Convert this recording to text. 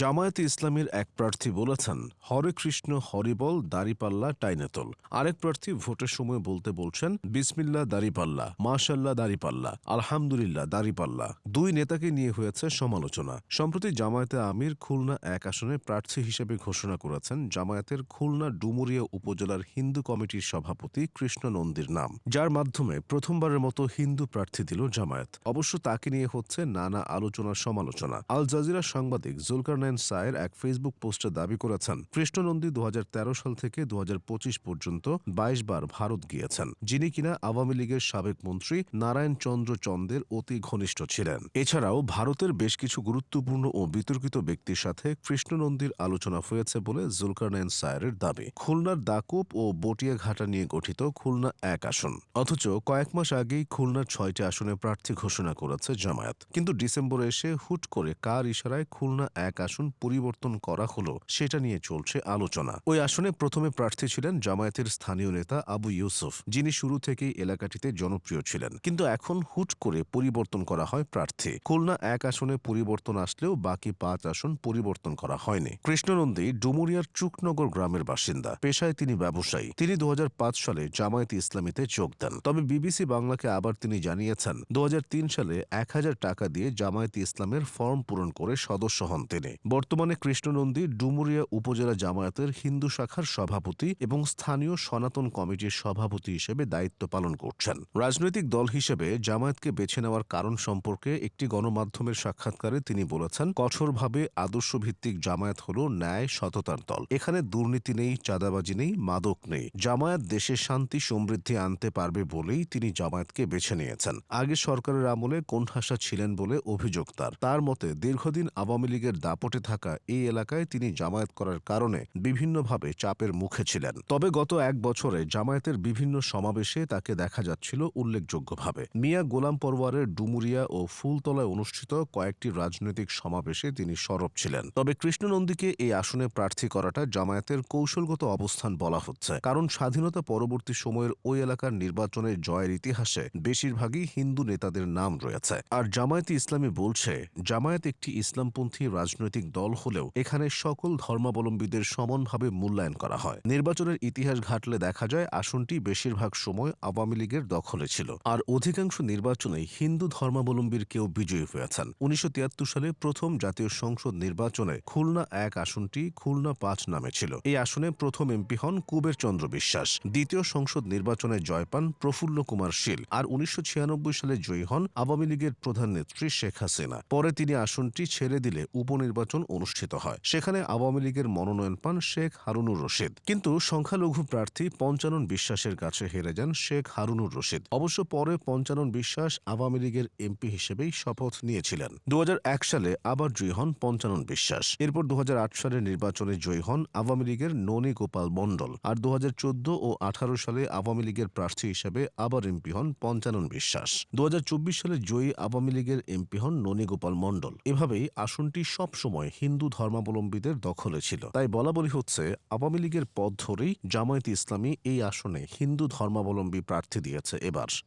জামায়াতে ইসলামের এক প্রার্থী বলেছেন, হরে কৃষ্ণ হরিবল দাড়িপাল্লা টাইনেতল আরেক প্রার্থী ভোটের সময় বলতে বলছেন, বিসমিল্লা, দাড়িপাল্লা, মাশাল্লাহ, দাড়িপাল্লা, আলহামদুলিল্লাহ, দাড়িপাল্লা। দুই নেতাকে নিয়ে হয়েছে সমালোচনা। সম্প্রতি জামায়াতে আমির খুলনা এক আসনে প্রার্থী হিসেবে ঘোষণা করেছেন, জামায়াতের খুলনা ডুমুরিয়া উপজেলার হিন্দু কমিটির সভাপতি কৃষ্ণ নন্দীর নাম, যার মাধ্যমে প্রথমবারের মতো হিন্দু প্রার্থী দিল জামায়াত। অবশ্য তাকে নিয়ে হচ্ছে নানা আলোচনা সমালোচনা আল জাজিরা সাংবাদিক জুলকারনাইন সায়ের এক ফেসবুক পোস্টে দাবি করেছেন, কৃষ্ণনন্দী দু হাজার তেরো সাল থেকে দু হাজার পঁচিশ পর্যন্ত বাইশ বার ভারত গিয়েছেন, যিনি কিনা আওয়ামী লীগের সাবেক মন্ত্রী নারায়ণ চন্দ্র চন্দের অতি ঘনিষ্ঠ ছিলেন। এছাড়াও ভারতের বেশ কিছু গুরুত্বপূর্ণ ও বিতর্কিত ব্যক্তির সাথে কৃষ্ণনন্দীর আলোচনা হয়েছে বলে জুলকারনাইন সায়ের দাবি। খুলনার দাকুপ ও বটিয়াঘাটা নিয়ে গঠিত খুলনা এক আসন, অথচ কয়েক মাস আগেই খুলনার ছয়টি আসনে প্রার্থী ঘোষণা করেছে জামায়াত। কিন্তু ডিসেম্বরে এসে হুট করে কার ইশারায় খুলনা এক আসন পরিবর্তন করা হলো, সেটা নিয়ে চলছে আলোচনা। ওই আসনে প্রথমে প্রার্থী ছিলেন জামায়াতের স্থানীয় নেতা আবু ইউসুফ, যিনি শুরু থেকেই এলাকাটিতে জনপ্রিয় ছিলেন। কিন্তু এখন হুট করে পরিবর্তন করা হয় প্রার্থী। খুলনা এক আসনে পরিবর্তন আসলেও বাকি পাঁচ আসন পরিবর্তন করা হয়নি। কৃষ্ণনন্দী ডুমুরিয়ার চুকনগর গ্রামের বাসিন্দা। পেশায় তিনি ব্যবসায়ী। তিনি দু হাজার পাঁচ সালে জামায়াত ইসলামীতে যোগ দেন। তবে বিবিসি বাংলাকে আবার তিনি জানিয়েছেন দু হাজার তিন সালে এক হাজার টাকা দিয়ে জামায়াত ইসলামের ফর্ম পূরণ করে সদস্য হন তিনি। বর্তমানে কৃষ্ণনন্দী ডুমুরিয়া উপজেলা জামায়াতের হিন্দু শাখার সভাপতি এবং স্থানীয় সনাতন কমিটির সভাপতি হিসেবে দায়িত্ব পালন করছেন। রাজনৈতিক দল হিসেবে জামায়াতকে বেছে নেওয়ার কারণ সম্পর্কে একটি গণমাধ্যমের সাক্ষাৎকারে তিনি বলেছেন, কঠোরভাবে আদর্শভিত্তিক জামায়াত হল ন্যায় সততার দল। এখানে দুর্নীতি নেই, চাঁদাবাজি নেই, মাদক নেই। জামায়াত দেশে শান্তি, সমৃদ্ধি আনতে পারবে বলেই তিনি জামায়াতকে বেছে নিয়েছেন। আগে সরকারের আমলে কোণঠাসা ছিলেন বলে অভিযোগ তার। তার মতে দীর্ঘদিন আওয়ামী লীগের দাপটে থাকা এই এলাকায় তিনি জামায়াত করার কারণে বিভিন্নভাবে চাপের মুখে ছিলেন। তবে গত এক বছরে জামায়াতের বিভিন্ন সমাবেশে তাকে দেখা যাচ্ছিল উল্লেখযোগ্যভাবে। মিয়া গোলাম পরওয়ারের ডুমুরিয়া ও ফুলতলায় অনুষ্ঠিত কয়েকটি রাজনৈতিক সমাবেশে তিনি সরব ছিলেন। তবে কৃষ্ণনন্দীকে এই আসনে প্রার্থী করাটা জামায়াতের কৌশলগত অবস্থান বলা হচ্ছে। কারণ স্বাধীনতা পরবর্তী সময়ের ওই এলাকার নির্বাচনের জয়ের ইতিহাসে বেশিরভাগই হিন্দু নেতাদের নাম রয়েছে। আর জামায়াতে ইসলামী বলছে, জামায়াত একটি ইসলামপন্থী রাজনৈতিক দল হলেও এখানে সকল ধর্মাবলম্বীদের সমানভাবে মূল্যায়ন করা হয়। নির্বাচনের ইতিহাস ঘাটলে দেখা যায় আসনটি বেশিরভাগ সময় আওয়ামী লীগের দখলে ছিল। আর অধিকাংশ নির্বাচনেই হিন্দু ধর্মাবলম্বীর কেউ বিজয়ী হয়েছেন। উনিশশো সালে প্রথম জাতীয় সংসদ নির্বাচনে খুলনা এক আসনটি খুলনা পাঁচ নামে ছিল। এই আসনে প্রথম এমপি হন কুবের চন্দ্র বিশ্বাস। দ্বিতীয় সংসদ নির্বাচনে জয় পান প্রফুল্ল কুমার শীল। আর উনিশশো ছিয়ানব্বই সালে জয়ী হন আওয়ামী লীগের প্রধান নেত্রী শেখ হাসিনা। পরে তিনি আসনটি ছেড়ে দিলে উপনির্বাচন অনুষ্ঠিত হয়। সেখানে আওয়ামী লীগের মনোনয়ন পান শেখ হারুনুর রশিদ। কিন্তু সংখ্যালঘু প্রার্থী পঞ্চানন বিশ্বাসের কাছে হেরে যান শেখ হারুনুর রশিদ। অবশ্য পরে পঞ্চানন বিশ্বাস আওয়ামী লীগের এমপি হিসেবেই শপথ নিয়েছিলেন। দু সালে আবার জয়ী হন পঞ্চানন বিশ্বাস। এরপর দু সালের নির্বাচনে জয়ী হন আওয়ামী লীগের ননী গোপাল মণ্ডল। আর দু হাজার চোদ্দ ও আঠারো সালে আওয়ামী লীগের প্রার্থী হিসেবে আবার এমপি হন পঞ্চানন বিশ্বাস। দু হাজার চব্বিশ সালে জয়ী আওয়ামী লীগের এমপি হন ননী গোপাল মণ্ডল। এভাবেই আসনটি সবসময় হিন্দু ধর্মাবলম্বীদের দখলে ছিল। তাই বলা বলি হচ্ছে, আওয়ামী লীগের পথ ধরেই জামায়াত ইসলামী এই আসনে হিন্দু ধর্মাবলম্বী প্রার্থী দিয়েছে এবার।